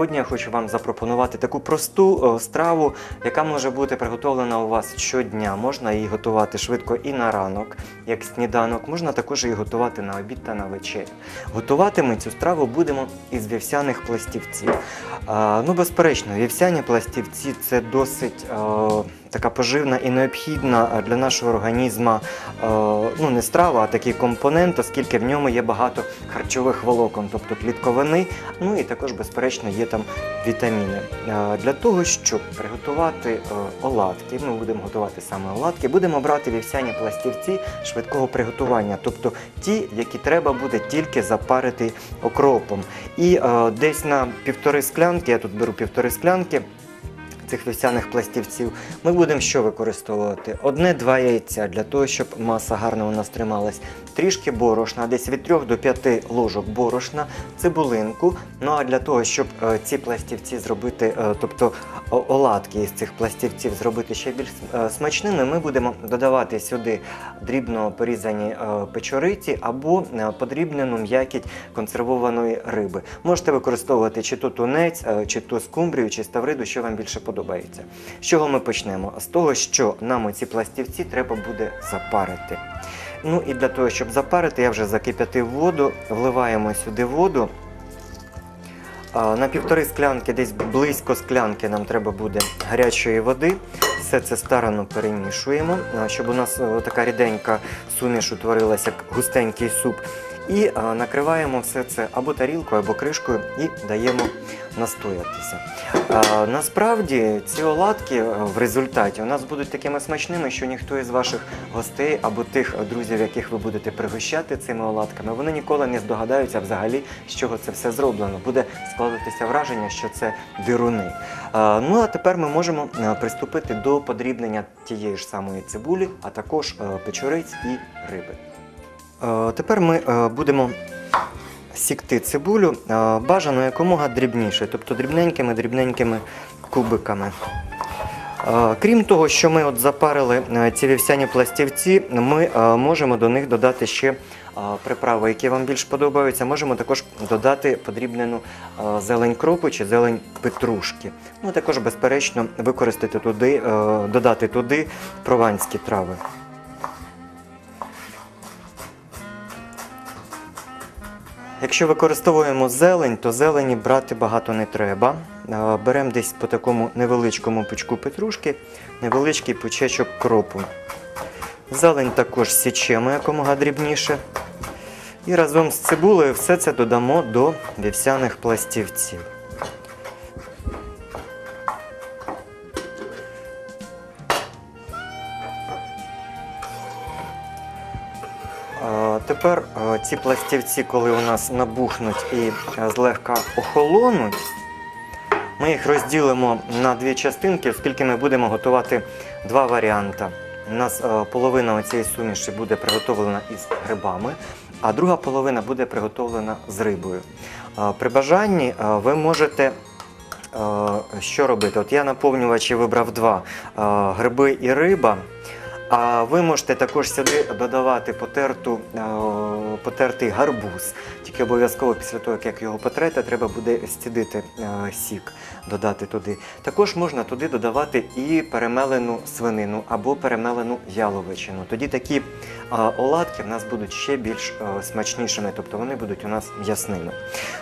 Сьогодні я хочу вам запропонувати таку просту е, страву, яка може бути приготовлена у вас щодня. Можна її готувати швидко і на ранок, як сніданок. Можна також її готувати на обід та на вечерю. Готувати ми цю страву будемо із вівсяних пластівців. Ну, безперечно, вівсяні пластівці це досить е, така поживна і необхідна е, для нашого організму е, ну, не страва, а такий компонент, оскільки в ньому є багато харчових волокон, тобто клітковини, ну і також, безперечно, є там вітаміни. Е, Для того, щоб приготувати оладки, ми будемо готувати саме оладки, будемо брати вівсяні пластівці швидкого приготування, тобто ті, які треба буде тільки запарити окропом. І десь на півтори склянки, я тут беру півтори склянки. Цих вівсяних пластівців ми будемо що використовувати? Одне-два яйця для того, щоб маса гарно у нас трималась. Трішки борошна, десь від 3 до 5 ложок борошна, цибулинку. Ну а для того, щоб е, ці пластівці зробити, е, тобто оладки із цих пластівців зробити ще більш е, смачними, ми будемо додавати сюди дрібно порізані печориці або подрібнену м'якіть консервованої риби. Можете використовувати чи то тунець, чи то скумбрію, чи ставриду, що вам більше подобається. З чого ми почнемо? З того, що нам оці пластівці треба буде запарити. Ну і для того, щоб запарити, я вже закип'ятив воду, вливаємо сюди воду. На півтори склянки, десь близько склянки нам треба буде гарячої води. Все це старано перемішуємо, щоб у нас е, така ріденька суміш утворилася, як густенький суп. І накриваємо все це або тарілкою, або кришкою і даємо настоятися. Насправді ці оладки е, в результаті у нас будуть такими смачними, що ніхто із ваших гостей або тих е, друзів, яких ви будете пригощати цими оладками, вони ніколи не здогадаються взагалі, з чого це все зроблено. Буде складатися враження, що це дируни. Ну а тепер ми можемо е, приступити до подрібнення тієї ж самої цибулі, а також е, печориць і риби. Е, Тепер ми е, будемо сікти цибулю е, бажано якомога дрібніше, тобто дрібненькими-дрібненькими кубиками. Крім того, що ми от запарили ці вівсяні пластівці, ми можемо до них додати ще приправи, які вам більш подобаються. Можемо також додати подрібнену зелень кропу чи зелень петрушки. Ну також, безперечно, використати туди, додати туди прованські трави. Якщо використовуємо зелень, то зелені брати багато не треба. Беремо десь по такому невеличкому пучку петрушки, невеличкий пучечок кропу. Зелень також січемо якомога дрібніше. І разом з цибулею все це додамо до вівсяних пластівців. Тепер е, ці пластівці, коли у нас набухнуть і е, злегка охолонуть, ми їх розділимо на дві частинки, оскільки ми будемо готувати два варіанти. У нас е, половина цієї суміші буде приготовлена із грибами, а друга половина буде приготовлена з рибою. При бажанні ви можете що робити? От я наповнювачі вибрав два гриби і риба. А ви можете також сюди додавати потерту, е, потертий гарбуз. Тільки обов'язково після того, як його потрете, треба буде стідити е, сік, додати туди. Також можна туди додавати і перемелену свинину або перемелену яловичину. Тоді такі е, оладки в нас будуть ще більш смачнішими, тобто вони будуть у нас м'ясними.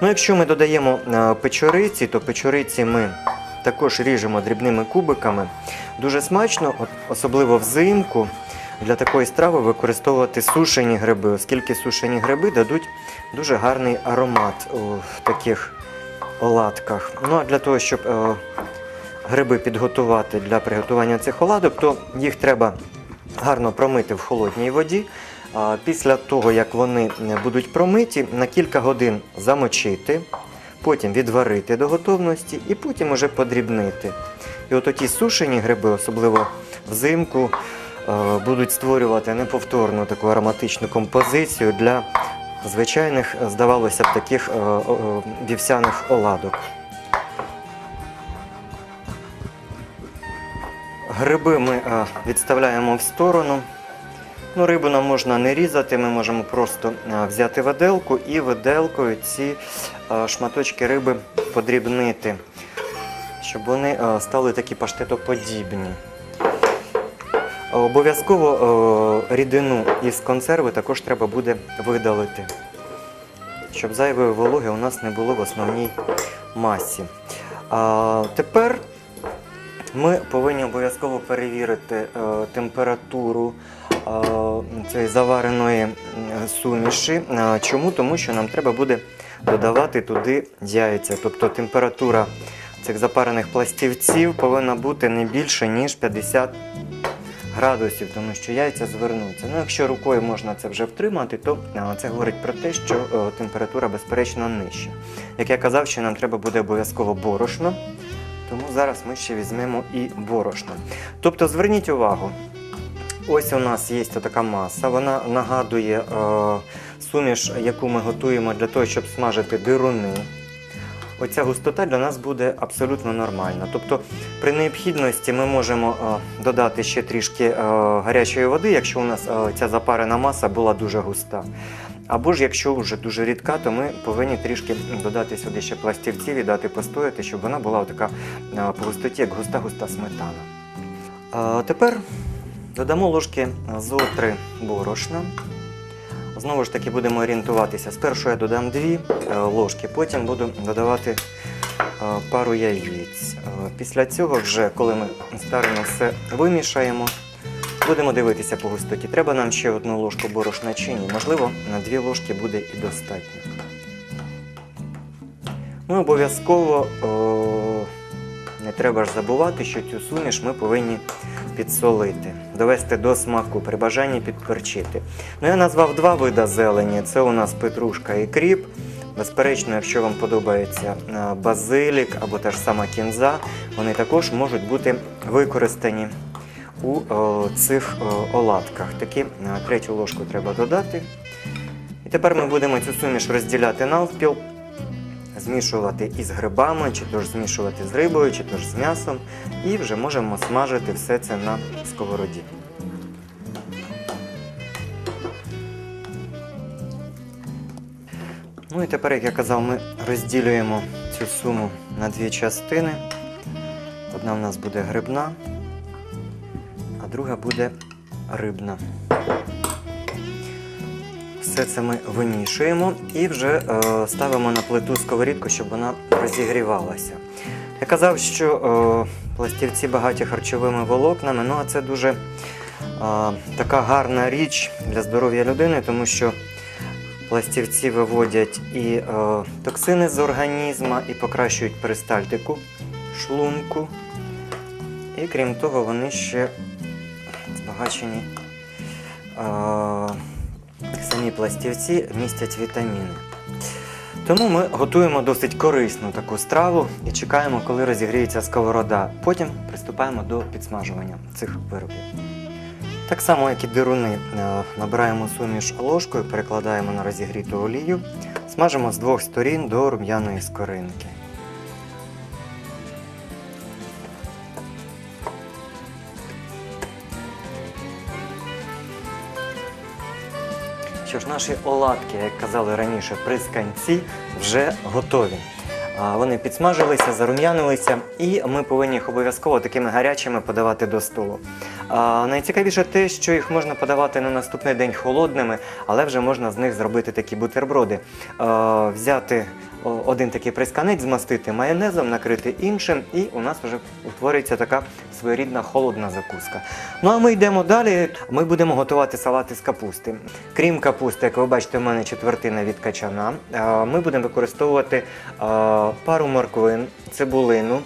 Ну, якщо ми додаємо печориці, то печориці ми також ріжемо дрібними кубиками. Дуже смачно, особливо взимку, для такої страви використовувати сушені гриби, оскільки сушені гриби дадуть дуже гарний аромат в таких оладках. Ну а для того, щоб е, гриби підготувати для приготування цих оладок, то їх треба гарно промити в холодній воді. Після того, як вони е, будуть промиті, на кілька годин замочити, потім відварити до готовності і потім уже подрібнити. І от ті сушені гриби, особливо взимку, е, будуть створювати неповторну таку ароматичну композицію для звичайних, е, здавалося б, таких е, вівсяних оладок. Гриби ми відставляємо в сторону. Ну, рибу нам можна не різати, ми можемо просто взяти виделку і виделкою ці шматочки риби подрібнити, щоб вони е, стали такі паштетоподібні. Е, Обов'язково е, рідину із консерви також треба буде видалити, щоб зайвої вологи у нас не було в основній масі. Тепер ми повинні обов'язково перевірити е, температуру е, цієї завареної суміші. Е, Чому? Тому що нам треба буде додавати туди яйця. Тобто температура цих запарених пластівців повинна бути не більше, ніж 50 градусів, тому що яйця звернуться. Ну, якщо рукою можна це вже втримати, то це говорить про те, що температура безперечно нижча. Як я казав, що нам треба буде обов'язково борошно. Тому зараз ми ще візьмемо і борошно. Тобто зверніть увагу, ось у нас є така маса, вона нагадує е, суміш, яку ми готуємо для того, щоб смажити дируни. Оця густота для нас буде абсолютно нормальна. Тобто при необхідності ми можемо е, додати ще трішки е, гарячої води, якщо у нас е, ця запарена маса була дуже густа. Або ж якщо вже дуже рідка, то ми повинні трішки додати сюди ще пластівців і дати постояти, щоб вона була така по густоті, як густа-густа сметана. Тепер додамо ложки зо 3 борошна. Знову ж таки будемо орієнтуватися. Спершу я додам 2 е, ложки, потім буду додавати е, пару яєць. Е, Після цього, вже коли ми старано все вимішаємо, будемо дивитися по густоті. Треба нам ще одну ложку борошна чи ні. Можливо, на 2 ложки буде і достатньо. Ну, обов'язково не треба ж забувати, що цю суміш ми повинні підсолити, довести до смаку, при бажанні підперчити. Ну, я назвав два види зелені: це у нас петрушка і кріп. Безперечно, якщо вам подобається е, базилік або та ж сама кінза, вони також можуть бути використані у е, цих е, оладках. Такі третю ложку треба додати. І тепер ми будемо цю суміш розділяти навпіл, змішувати із грибами, чи то ж змішувати з рибою, чи то ж з м'ясом, і вже можемо смажити все це на сковороді. Ну і тепер, як я казав, ми розділюємо цю суму на дві частини. Одна в нас буде грибна, а друга буде рибна. Все це ми вимішуємо і вже е, ставимо на плиту сковорідку, щоб вона розігрівалася. Я казав, що е, пластівці багаті харчовими волокнами, ну а це дуже е, така гарна річ для здоров'я людини, тому що пластівці виводять і токсини з організму, і покращують перистальтику шлунку. І крім того, вони ще збагачені. Самі пластівці містять вітаміни. Тому ми готуємо досить корисну таку страву і чекаємо, коли розігріється сковорода. Потім приступаємо до підсмажування цих виробів. Так само, як і дируни, е, набираємо суміш ложкою, перекладаємо на розігріту олію, смажимо з двох сторін до рум'яної скоринки. Що ж, наші оладки, як казали раніше, присканці вже готові. Вони підсмажилися, зарум'янилися, і ми повинні їх обов'язково такими гарячими подавати до столу. Найцікавіше те, що їх можна подавати на наступний день холодними, але вже можна з них зробити такі бутерброди. Взяти один такий присканець, змастити майонезом, накрити іншим, і у нас вже утворюється така своєрідна холодна закуска. Ну а ми йдемо далі. Ми будемо готувати салати з капусти. Крім капусти, як ви бачите, у мене четвертина від качана. Е, Ми будемо використовувати е, пару морквин, цибулину.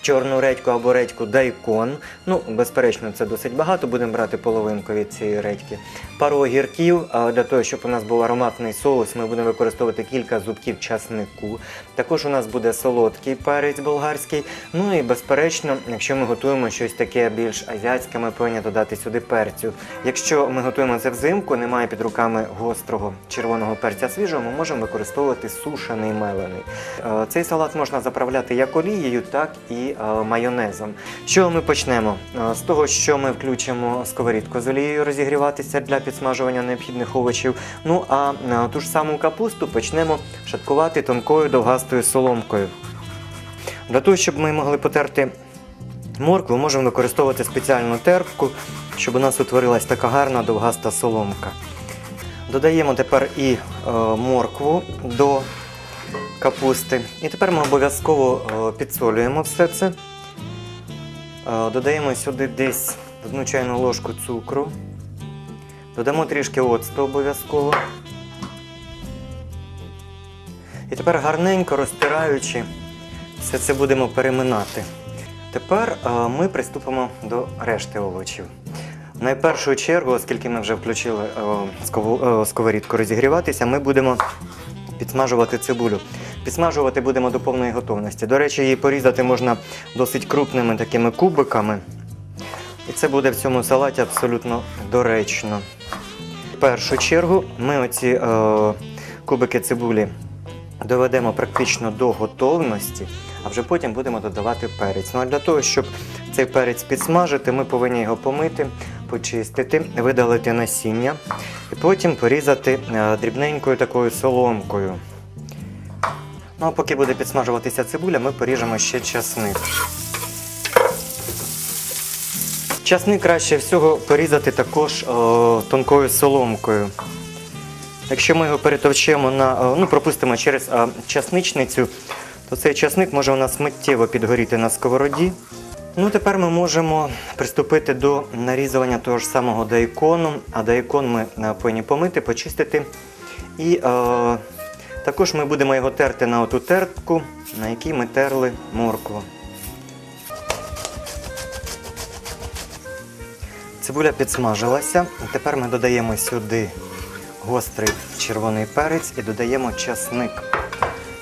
Чорну редьку або редьку дайкон. Ну, безперечно, це досить багато. Будемо брати половинку від цієї редьки. Пару огірків. Для того, щоб у нас був ароматний соус, ми будемо використовувати кілька зубків часнику. Також у нас буде солодкий перець болгарський. Ну і безперечно, якщо ми готуємо щось таке більш азіатське, ми повинні додати сюди перцю. Якщо ми готуємо це взимку, немає під руками гострого червоного перця свіжого, ми можемо використовувати сушений мелений. Е, Цей салат можна заправляти як олією, так і і е, майонезом. Чого ми почнемо? Е, З того, що ми включимо сковорідку з олією розігріватися для підсмажування необхідних овочів. Ну а е, ту ж саму капусту почнемо шаткувати тонкою довгастою соломкою. Для того, щоб ми могли потерти моркву, можемо використовувати спеціальну терпку, щоб у нас утворилась така гарна довгаста соломка. Додаємо тепер і моркву до капусти. І тепер ми обов'язково е, підсолюємо все це. Е, додаємо сюди десь одну чайну ложку цукру. Додамо трішки оцту обов'язково. І тепер гарненько розтираючи, все це будемо переминати. Тепер е, ми приступимо до решти овочів. Найпершу чергу, оскільки ми вже включили сковорідку розігріватися, ми будемо підсмажувати цибулю. Підсмажувати будемо до повної готовності. До речі, її порізати можна досить крупними такими кубиками. І це буде в цьому салаті абсолютно доречно. В першу чергу ми оці е, кубики цибулі доведемо практично до готовності, а вже потім будемо додавати перець. Ну а для того, щоб цей перець підсмажити, ми повинні його помити, почистити, видалити насіння і потім порізати е, дрібненькою такою соломкою. Ну а поки буде підсмажуватися цибуля, ми поріжемо ще часник. Часник краще всього порізати також о, тонкою соломкою. Якщо ми його перетовчемо на, е, ну, пропустимо через е, часничницю, то цей часник може у нас миттєво підгоріти на сковороді. Ну, тепер ми можемо приступити до нарізування того ж самого дайкону. А дайкон ми е, повинні помити, почистити. І е, також ми будемо його терти на оту тертку, на якій ми терли моркву. Цибуля підсмажилася. Тепер ми додаємо сюди гострий червоний перець і додаємо часник.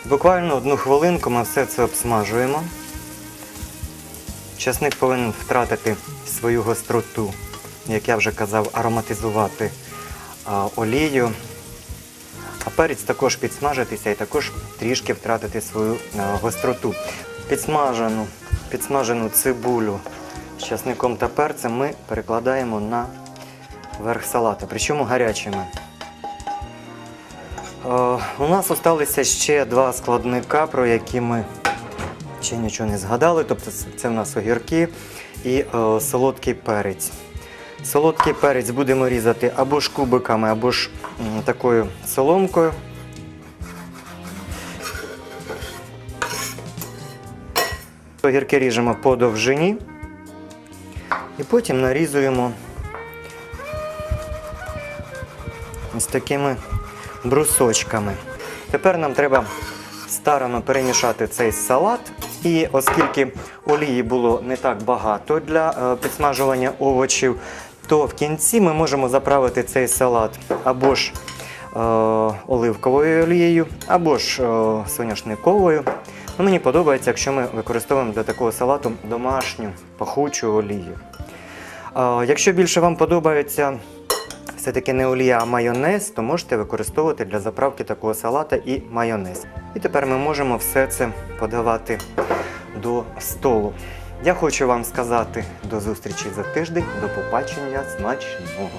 Буквально одну хвилинку ми все це обсмажуємо. Часник повинен втратити свою гостроту, як я вже казав, ароматизувати олію. А перець також підсмажитися і також трішки втратити свою гостроту. Підсмажену, підсмажену цибулю з часником та перцем ми перекладаємо на верх салата, причому гарячими. У нас залишилися ще два складника, про які ми ще нічого не згадали. Тобто це- в нас огірки і е, солодкий перець. Солодкий перець будемо різати або ж кубиками, або ж м, такою соломкою. Огірки ріжемо по довжині і потім нарізуємо ось такими брусочками. Тепер нам треба старано перемішати цей салат. І оскільки олії було не так багато для е, підсмажування овочів, то в кінці ми можемо заправити цей салат або ж е, оливковою олією, або ж е, соняшниковою. Ну, мені подобається, якщо ми використовуємо для такого салату домашню пахучу олію. Якщо більше вам подобається все-таки не олія, а майонез, то можете використовувати для заправки такого салата і майонез. І тепер ми можемо все це подавати до столу. Я хочу вам сказати до зустрічі за тиждень, до побачення смачного.